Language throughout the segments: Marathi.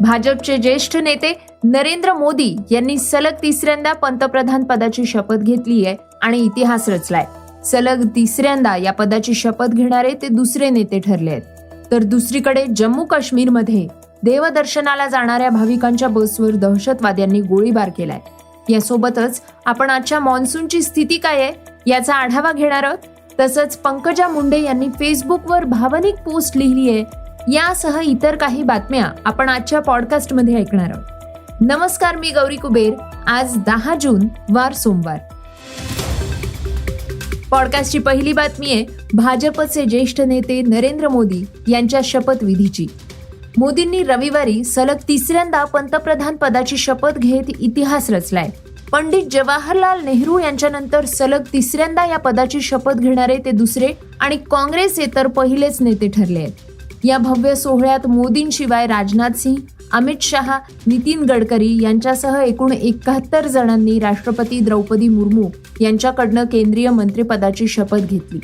भाजपचे ज्येष्ठ नेते नरेंद्र मोदी यांनी सलग तिसऱ्यांदा पंतप्रधान पदाची शपथ घेतली आहे आणि इतिहास रचलाय. सलग तिसऱ्यांदा या पदाची शपथ घेणारे ते दुसरे नेते ठरले आहेत. तर दुसरीकडे जम्मू काश्मीरमध्ये देवदर्शनाला जाणाऱ्या भाविकांच्या बसवर दहशतवाद्यांनी गोळीबार केलाय. यासोबतच आपण आजच्या मान्सूनची स्थिती काय आहे याचा आढावा घेणार आहोत. तसंच पंकजा मुंडे यांनी फेसबुकवर भावनिक पोस्ट लिहिली आहे. यासह इतर काही बातम्या आपण आजच्या पॉडकास्टमध्ये ऐकणार आहोत. नमस्कार मी गौरी कुबेर. आज दहा जून वार सोमवार. पॉडकास्टची पहिली बातमी आहे भाजपचे ज्येष्ठ नेते नरेंद्र मोदी यांच्या शपथविधीची. मोदींनी रविवारी सलग तिसऱ्यांदा पंतप्रधान पदाची शपथ घेत इतिहास रचलाय. पंडित जवाहरलाल नेहरू यांच्यानंतर सलग तिसऱ्यांदा या पदाची शपथ घेणारे ते दुसरे आणि काँग्रेसचे पहिलेच नेते ठरले आहेत. या भव्य सोहळ्यात मोदींशिवाय राजनाथ सिंह अमित शहा नितीन गडकरी यांच्यासह एकूण एकाहत्तर जणांनी राष्ट्रपती द्रौपदी मुर्मू यांच्याकडनं केंद्रीय मंत्रिपदाची शपथ घेतली.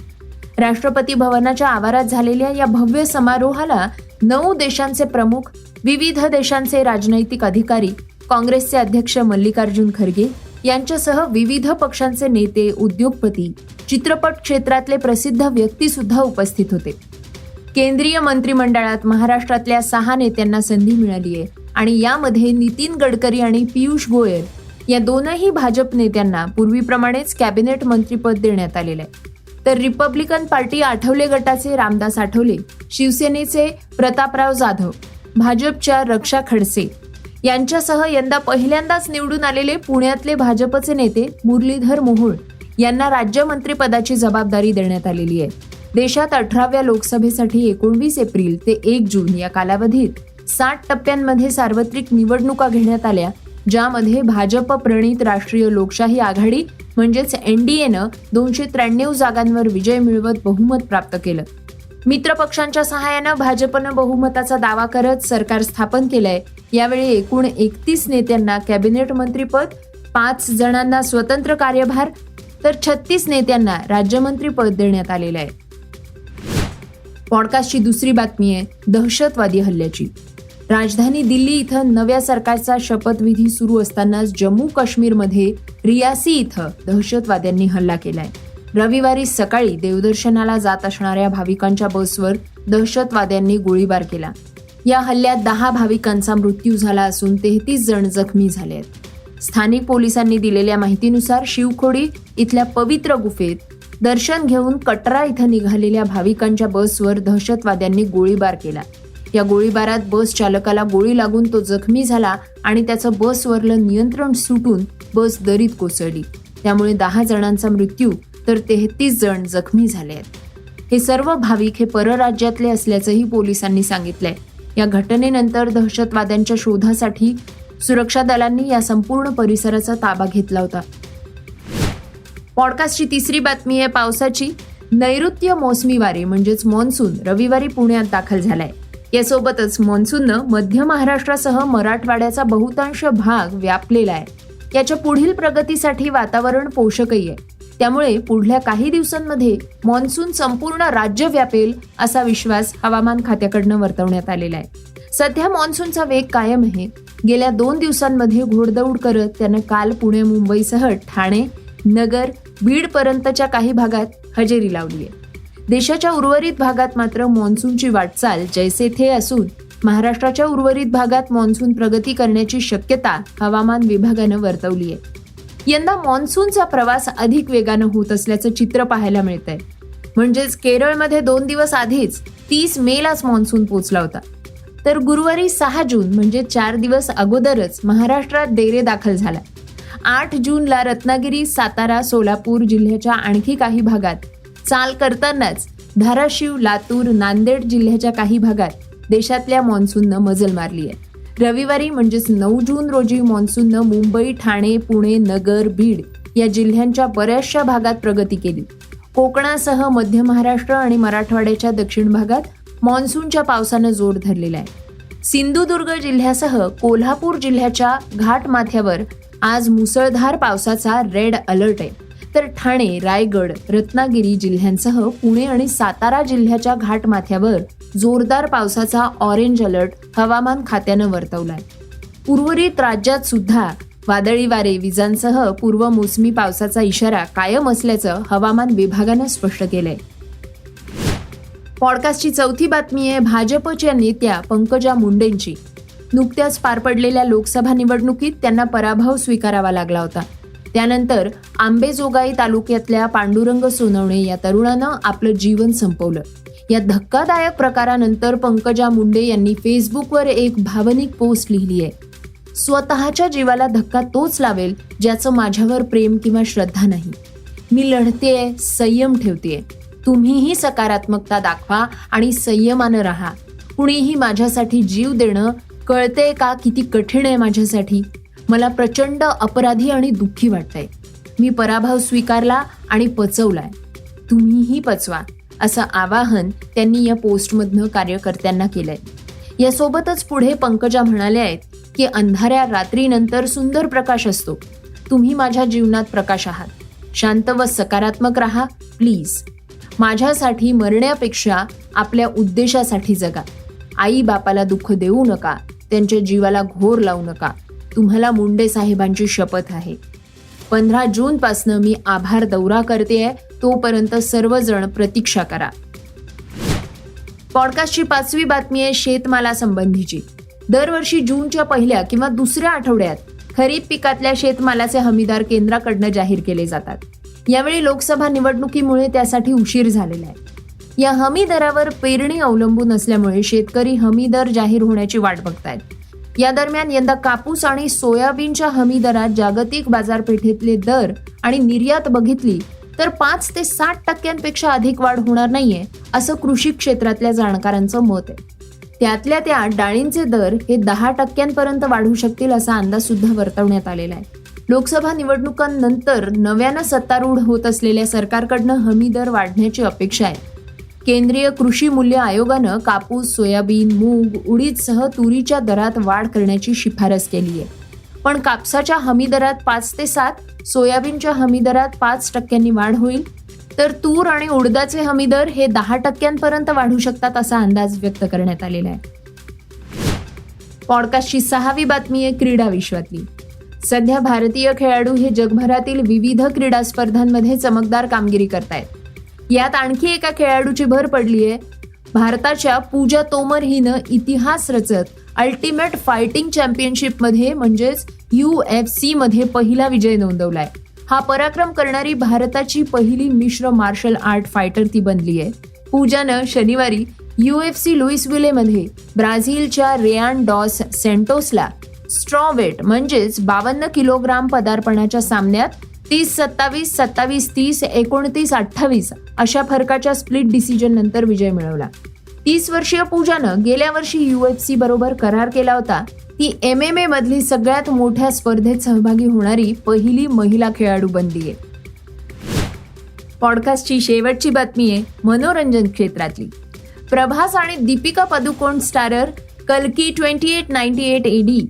राष्ट्रपती भवनाच्या आवारात झालेल्या या भव्य समारोहाला नऊ देशांचे प्रमुख विविध देशांचे राजनैतिक अधिकारी काँग्रेसचे अध्यक्ष मल्लिकार्जुन खरगे यांच्यासह विविध पक्षांचे नेते उद्योगपती चित्रपट क्षेत्रातले प्रसिद्ध व्यक्ती सुद्धा उपस्थित होते. केंद्रीय मंत्रिमंडळात महाराष्ट्रातल्या सहा नेत्यांना संधी मिळाली आहे. आणि यामध्ये नितीन गडकरी आणि पियुष गोयल या दोनही भाजप नेत्यांना पूर्वीप्रमाणेच कॅबिनेट मंत्रीपद देण्यात आलेलं आहे. तर रिपब्लिकन पार्टी आठवले गटाचे रामदास आठवले शिवसेनेचे प्रतापराव जाधव भाजपच्या रक्षा खडसे यांच्यासह यंदा पहिल्यांदाच निवडून आलेले पुण्यातले भाजपचे नेते मुरलीधर मोहोळ यांना राज्यमंत्रीपदाची जबाबदारी देण्यात आलेली आहे. देशात अठराव्या लोकसभेसाठी एकोणवीस एप्रिल ते एक जून या कालावधीत साठ टप्प्यांमध्ये सार्वत्रिक निवडणुका घेण्यात आल्या ज्यामध्ये भाजप प्रणित राष्ट्रीय लोकशाही आघाडी म्हणजेच एनडीएनं दोनशे त्र्याण्णव जागांवर विजय मिळवत बहुमत प्राप्त केलं. मित्रपक्षांच्या सहाय्यानं भाजपनं बहुमताचा दावा करत सरकार स्थापन केलंय. यावेळी एकूण एकतीस नेत्यांना कॅबिनेट मंत्रीपद पाच जणांना स्वतंत्र कार्यभार तर छत्तीस नेत्यांना राज्यमंत्रीपद देण्यात आलेलं आहे. पॉडकास्टची दुसरी बातमी आहे दहशतवादी हल्ल्याची. राजधानी दिल्ली इथं नव्या सरकारचा शपथविधी सुरू असतानाच जम्मू काश्मीरमध्ये रियासी इथं दहशतवाद्यांनी हल्ला केलाय. रविवारी सकाळी देवदर्शनाला जात असणाऱ्या भाविकांच्या बसवर दहशतवाद्यांनी गोळीबार केला. या हल्ल्यात दहा भाविकांचा मृत्यू झाला असून तेहतीस जण जखमी झाले आहेत स्थानिक पोलिसांनी दिलेल्या माहितीनुसार शिवखोडी इथल्या पवित्र गुफेत दर्शन घेऊन कटरा इथं निघालेल्या भाविकांच्या बसवर दहशतवाद्यांनी गोळीबार केला. या गोळीबारात बस चालकाला गोळी लागून तो जखमी झाला आणि त्याचं बसवरलं नियंत्रण सुटून बस दरीत कोसळली. त्यामुळे दहा जणांचा मृत्यू तर तेहतीस जण जखमी झाले आहेत. हे सर्व भाविक हे परराज्यातले असल्याचंही पोलिसांनी सांगितलंय. या घटनेनंतर दहशतवाद्यांच्या शोधासाठी सुरक्षा दलांनी या संपूर्ण परिसराचा ताबा घेतला होता. पॉडकास्टची तिसरी बातमी आहे पावसाची. नैऋत्य मोसमी वारे म्हणजेच मान्सून रविवारी पुण्यात दाखल झालाय. यासोबतच मान्सूननं मध्य महाराष्ट्रासह मराठवाड्याचा बहुतांश भाग व्यापलेला आहे. याच्या पुढील प्रगतीसाठी वातावरण पोषकही आहे. त्यामुळे पुढल्या काही दिवसांमध्ये मान्सून संपूर्ण राज्य व्यापेल असा विश्वास हवामान खात्याकडनं वर्तवण्यात आलेला आहे. सध्या मान्सूनचा वेग कायम आहे. गेल्या दोन दिवसांमध्ये घोडदौड करत त्यानं काल पुणे मुंबईसह ठाणे नगर बीडपर्यंतच्या काही भागात हजेरी लावली आहे. देशाच्या उर्वरित भागात मात्र मान्सूनची वाटचाल जैसे थे असून महाराष्ट्राच्या उर्वरित भागात मान्सून प्रगती करण्याची शक्यता हवामान विभागानं वर्तवली आहे. यंदा मान्सूनचा प्रवास अधिक वेगानं होत असल्याचं चित्र पाहायला मिळत आहे म्हणजेच केरळमध्ये दोन दिवस आधीच तीस मेलाच मान्सून पोचला होता. तर गुरुवारी सहा जून म्हणजे चार दिवस अगोदरच महाराष्ट्रात डेरे दाखल झाला आठ जूनला रत्नागिरी सातारा सोलापूर जिल्ह्याच्या आणखी काही भागात. चाल करतानाच धाराशिव लातूर नांदेड जिल्ह्याच्या काही भागात देशातल्या मान्सूननं मजल मारली आहे. रविवारी म्हणजेच नऊ जून रोजी मान्सूननं मुंबई ठाणे पुणे नगर बीड या जिल्ह्यांच्या बऱ्याचशा भागात प्रगती केली. कोकणासह मध्य महाराष्ट्र आणि मराठवाड्याच्या दक्षिण भागात मान्सूनच्या पावसानं जोर धरलेला आहे. सिंधुदुर्ग जिल्ह्यासह कोल्हापूर जिल्ह्याच्या घाटमाथ्यावर आज मुसळधार पावसाचा रेड अलर्ट आहे. तर ठाणे रायगड रत्नागिरी जिल्ह्यांसह पुणे आणि सातारा जिल्ह्याच्या घाटमाथ्यावर जोरदार पावसाचा ऑरेंज अलर्ट हवामान खात्यानं वर्तवलाय. उर्वरित राज्यात सुद्धा वादळी वारे विजांसह पूर्व मोसमी पावसाचा इशारा कायम असल्याचं हवामान विभागानं स्पष्ट केलंय. पॉडकास्टची चौथी बातमी आहे भाजपच्या नेत्या पंकजा मुंडेंची. नुकत्याच पार पडलेल्या लोकसभा निवडणुकीत त्यांना पराभव स्वीकारावा लागला होता. त्यानंतर आंबेजोगाई तालुक्यातल्या पांडुरंग सोनवणे या तरुणानं आपलं जीवन संपवलं. या धक्कादायक प्रकारानंतर पंकजा मुंडे यांनी फेसबुकवर एक भावनिक पोस्ट लिहिली आहे. स्वतःच्या जीवाला धक्का तोच लावेल ज्याचं माझ्यावर प्रेम किंवा श्रद्धा नाही. मी लढतेय संयम ठेवतेय. तुम्हीही सकारात्मकता दाखवा आणि संयमानं राहा. कुणीही माझ्यासाठी जीव देणं कळते का किती कठीण आहे माझ्यासाठी? मला प्रचंड अपराधी आणि दुःखी वाटतंय. मी पराभव स्वीकारला आणि पचवलाय. तुम्हीही पचवा असं आवाहन त्यांनी या पोस्टमधनं कार्यकर्त्यांना केलंय. यासोबतच पुढे पंकजा म्हणाल्या आहेत की अंधाऱ्या रात्रीनंतर सुंदर प्रकाश असतो. तुम्ही माझ्या जीवनात प्रकाश आहात. शांत व सकारात्मक राहा प्लीज. माझ्यासाठी मरण्यापेक्षा आपल्या उद्देशासाठी जगा. आई बापाला दुःख देऊ नका. त्यांच्या जीवाला घोर लावू नका. तुम्हाला मुंडे साहेबांची शपथ आहे. पंधरा जून पासनं मी आभार दौरा करतेय तोपर्यंत सर्वजण प्रतीक्षा करा. पॉडकास्टची पाचवी बातमी आहे शेतमालासंबंधीची दरवर्षी जूनच्या पहिल्या किंवा दुसऱ्या आठवड्यात खरीप पिकातल्या शेतमालाचे हमीदार केंद्राकडनं जाहीर केले जातात. यावेळी लोकसभा निवडणुकीमुळे त्यासाठी उशीर झालेला आहे. या हमी दरावर पेरणी अवलंबून असल्यामुळे शेतकरी हमी दर जाहीर होण्याची वाट बघतायत. या दरम्यान यंदा कापूस आणि सोयाबीनच्या हमी दरात जागतिक बाजारपेठेतले दर आणि निर्यात बघितली तर पाच ते साठ टक्क्यांपेक्षा अधिक वाढ होणार नाहीये असं कृषी क्षेत्रातल्या जाणकारांचं मत आहे. त्यातल्या त्या डाळींचे दर हे दहा टक्क्यांपर्यंत वाढू शकतील असा अंदाज सुद्धा वर्तवण्यात आलेला आहे. लोकसभा निवडणुकांनंतर नव्यानं सत्तारूढ होत असलेल्या सरकारकडनं हमी दर वाढण्याची अपेक्षा आहे. केंद्रीय कृषी मूल्य आयोगानं कापूस सोयाबीन मूग उडीदसह तुरीच्या दरात वाढ करण्याची शिफारस केली आहे. पण कापसाच्या हमी दरात पाच ते सात सोयाबीनच्या हमी दरात पाच टक्क्यांनी वाढ होईल. तर तूर आणि उडदाचे हमी दर हे दहा टक्क्यांपर्यंत वाढू शकतात असा अंदाज व्यक्त करण्यात आलेला आहे. पॉडकास्टची सहावी बातमी आहे क्रीडा विश्वातली. सध्या भारतीय खेळाडू हे जगभरातील विविध क्रीडा स्पर्धांमध्ये चमकदार कामगिरी करतायत. यात आणखी एका खेळाडूची भर पडली आहे भारताच्या पूजा तोमर हिनं इतिहास रचत अल्टिमेट फायटिंग चॅम्पियनशिपमध्ये म्हणजेच यू एफ सी मध्ये पहिला विजय नोंदवलाय. हा पराक्रम करणारी भारताची पहिली मिश्र मार्शल आर्ट फायटर ती बनली आहे पूजानं शनिवारी यू एफ सी लुईसविलेमध्ये ब्राझीलच्या रेयान डॉस सेंटोसला स्ट्रॉवेट म्हणजेच बावन्न किलोग्राम पदार्पणाच्या सामन्यात तीस सत्तावीस सत्तावीस तीस एकोणतीस अठ्ठावीस अशा फरकाच्या स्प्लिट डिसिजन नंतर विजय मिळवला. तीस वर्षीय पूजानं गेल्या वर्षी यू बरोबर करार केला होता. ती एम एम ए मधली सगळ्यात मोठ्या स्पर्धेत सहभागी होणारी पहिली महिला खेळाडू बनली आहे. पॉडकास्टची शेवटची बातमी आहे मनोरंजन क्षेत्रातली. प्रभास आणि Deepika Padukone starrer कल्की twenty eight ninety eight A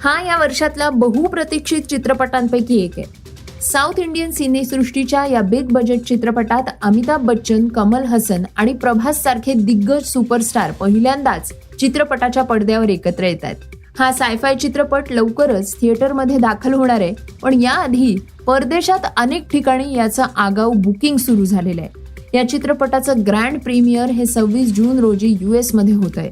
D या वर्षातला बहुप्रतीक्षित चित्रपटांपैकी एक आहे. साऊथ इंडियन सिनेसृष्टीच्या या बिग बजेट चित्रपटात अमिताभ बच्चन कमल हसन आणि प्रभास सारखे दिग्गज सुपरस्टार पहिल्यांदाच चित्रपटाच्या पडद्यावर एकत्र येत आहेत. हा सायफाय चित्रपट लवकरच थिएटरमध्ये दाखल होणार आहे पण याआधी परदेशात अनेक ठिकाणी याचं आगाऊ बुकिंग सुरू झालेलं आहे. या चित्रपटाचं ग्रँड प्रीमियर हे सव्वीस जून रोजी युएसमध्ये होत आहे.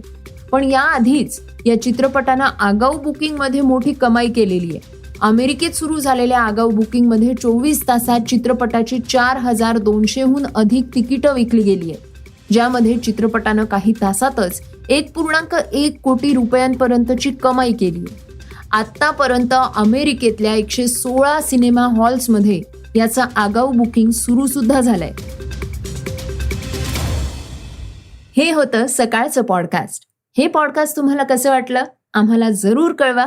पण याआधीच या चित्रपटानं आगाऊ बुकिंगमध्ये मोठी कमाई केलेली आहे. अमेरिकेत सुरू झालेल्या आगाऊ बुकिंगमध्ये चोवीस तासात चित्रपटाची चार हजार दोनशेहून अधिक तिकीटं विकली गेली आहेत. ज्यामध्ये चित्रपटानं काही तासातच एक पूर्णांक एक कोटी रुपयांपर्यंतची कमाई केली आत्तापर्यंत आतापर्यंत अमेरिकेतल्या एकशे सोळा सिनेमा हॉल्समध्ये याचं आगाऊ बुकिंग सुरू सुद्धा झालंय. हे होतं सकाळचं पॉडकास्ट. हे पॉडकास्ट तुम्हाला कसं वाटलं? आम्हाला जरूर कळवा.